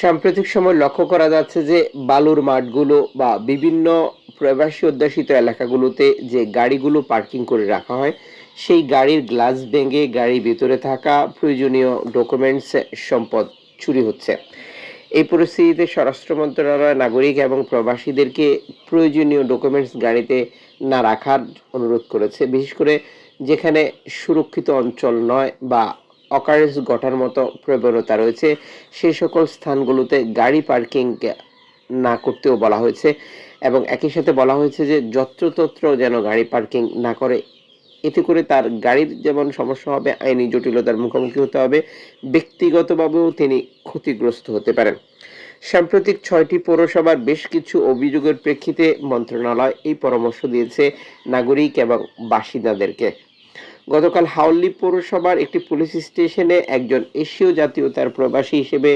সাম্প্রতিক সময় লক্ষ্য করা যাচ্ছে যে বালুর মাঠগুলো বা বিভিন্ন প্রবাসী অধ্যাসিত এলাকাগুলোতে যে গাড়িগুলো পার্কিং করে রাখা হয়, সেই গাড়ির গ্লাস ভেঙে গাড়ির ভিতরে থাকা প্রয়োজনীয় ডকুমেন্টস, সম্পদ চুরি হচ্ছে। এই পরিস্থিতিতে স্বরাষ্ট্র মন্ত্রণালয়, নাগরিক এবং প্রবাসীদেরকে প্রয়োজনীয় ডকুমেন্টস গাড়িতে না রাখার অনুরোধ করেছে। বিশেষ করে যেখানে সুরক্ষিত অঞ্চল নয় বা অকারেন্স ঘটার মতো প্রবণতা রয়েছে। সেই সকল স্থানগুলোতে গাড়ি পার্কিং না করতেও বলা হয়েছে এবং একই সাথে বলা হয়েছে যে যত্রতত্র যেন গাড়ি পার্কিং না করে। এতে করে তার গাড়ির যেমন সমস্যা হবে, আইনি জটিলতার মুখোমুখি হতে হবে। ব্যক্তিগতভাবেও তিনি ক্ষতিগ্রস্ত হতে পারেন। সাম্প্রতিক ছয়টি পৌরসভার বেশ কিছু অভিযোগের প্রেক্ষিতে মন্ত্রণালয় এই পরামর্শ দিয়েছে নাগরিক এবং বাসিন্দাদেরকে। গতকাল হাওলি পৌরসভার একটি পুলিশ স্টেশনে একজন এশীয় জাতীয়তার প্রবাসী হিসেবে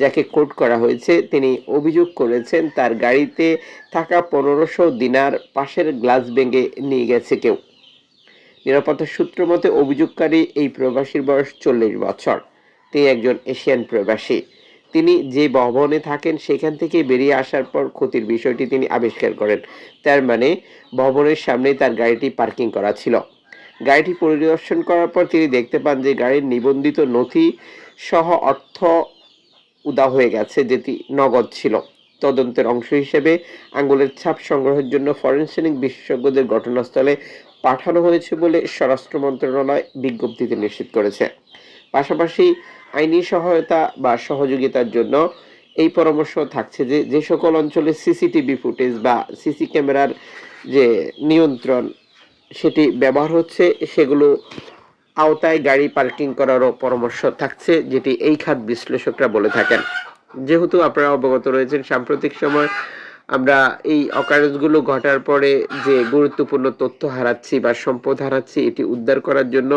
যাকে কোর্ট করা হয়েছে, তিনি অভিযোগ করেছেন তার গাড়িতে থাকা পনেরোশো দিনার পাশের গ্লাস ভেঙে নিয়ে গেছে কেউ। নিরাপত্তা সূত্র মতে অভিযোগকারী এই প্রবাসীর বয়স চল্লিশ বছর। তিনি একজন এশিয়ান প্রবাসী। তিনি যে ভবনে থাকেন সেখান থেকে বেরিয়ে আসার পর ক্ষতির বিষয়টি তিনি আবিষ্কার করেন। তার মানে ভবনের সামনেই তার গাড়িটি পার্কিং করা ছিল। গাড়িটি পরিদর্শন করার পর তিনি দেখতে পান যে গাড়ির নিবন্ধিত নথি সহ অর্থ উদা হয়ে গেছে, যেটি নগদ ছিল। তদন্তের অংশ হিসেবে আঙ্গুলের ছাপ সংগ্রহের জন্য ফরেনসিক বিশেষজ্ঞদের ঘটনাস্থলে পাঠানো হয়েছে বলে স্বরাষ্ট্র মন্ত্রণালয় বিজ্ঞপ্তিতে নিশ্চিত করেছে। পাশাপাশি আইনি সহায়তা বা সহযোগিতার জন্য এই পরামর্শ থাকছে যে যে সকল অঞ্চলে সিসিটিভি ফুটেজ বা সিসি ক্যামেরার যে নিয়ন্ত্রণ সেটি ব্যবহার হচ্ছে, সেগুলো আওতায় গাড়ি পার্কিং করারও পরামর্শ থাকছে, যেটি এই খাত বিশ্লেষকরা বলে থাকেন। যেহেতু আপনারা অবগত রয়েছেন, সাম্প্রতিক সময় আমরা এই অকারেন্সগুলো ঘটার পরে যে গুরুত্বপূর্ণ তথ্য হারাচ্ছি বা সম্পদ হারাচ্ছি, এটি উদ্ধার করার জন্য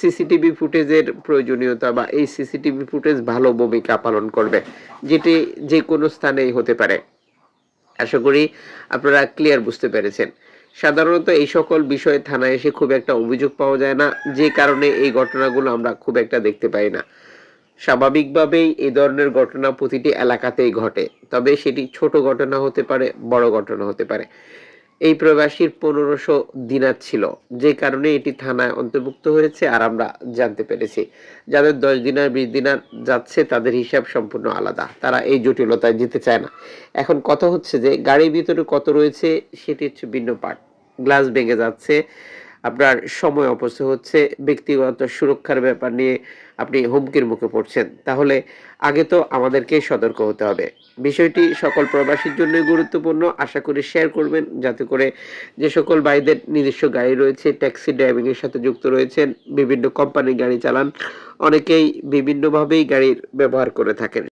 সিসিটিভি ফুটেজের প্রয়োজনীয়তা বা এই সিসিটিভি ফুটেজ ভালো ভূমিকা পালন করবে, যেটি যে কোনো স্থানেই হতে পারে। আশা করি আপনারা ক্লিয়ার বুঝতে পেরেছেন। সাধারণত এই সকল বিষয়ে থানায় এসে খুব একটা অভিযোগ পাওয়া যায় না, যে কারণে এই ঘটনাগুলো আমরা খুব একটা দেখতে পাই না। স্বাভাবিকভাবেই এই ধরনের ঘটনা প্রতিটি এলাকাতেই ঘটে, তবে সেটি ছোট ঘটনা হতে পারে, বড় ঘটনা হতে পারে। এই প্রবাসীর পনেরোশো দিনার ছিল। যে কারণে এটি থানায় অন্তর্ভুক্ত হয়েছে আর আমরা জানতে পেরেছি। যাদের দশ দিনার, বিশ দিনার যাচ্ছে, তাদের হিসাব সম্পূর্ণ আলাদা। তারা এই জটিলতায় যেতে চায় না। এখন কথা হচ্ছে যে, গাড়ির ভিতরে কত রয়েছে, সেটি হচ্ছে ভিন্ন পার্ট। গ্লাস ভেঙে যাচ্ছে, আপনার সময় অপচয় হচ্ছে, ব্যক্তিগত সুরক্ষার ব্যাপার নিয়ে আপনি হুমকির মুখে পড়ছেন, তাহলে আগে তো আমাদেরকে সতর্ক হতে হবে। বিষয়টি সকল প্রবাসীর জন্যই গুরুত্বপূর্ণ। আশা করি শেয়ার করবেন, যাতে করে যে সকল ভাইদের নিজস্ব গাড়ি রয়েছে ট্যাক্সি ড্রাইভিংয়ের সাথে যুক্ত রয়েছেন, বিভিন্ন কোম্পানির গাড়ি চালান, অনেকেই বিভিন্নভাবেই গাড়ির ব্যবহার করে থাকেন।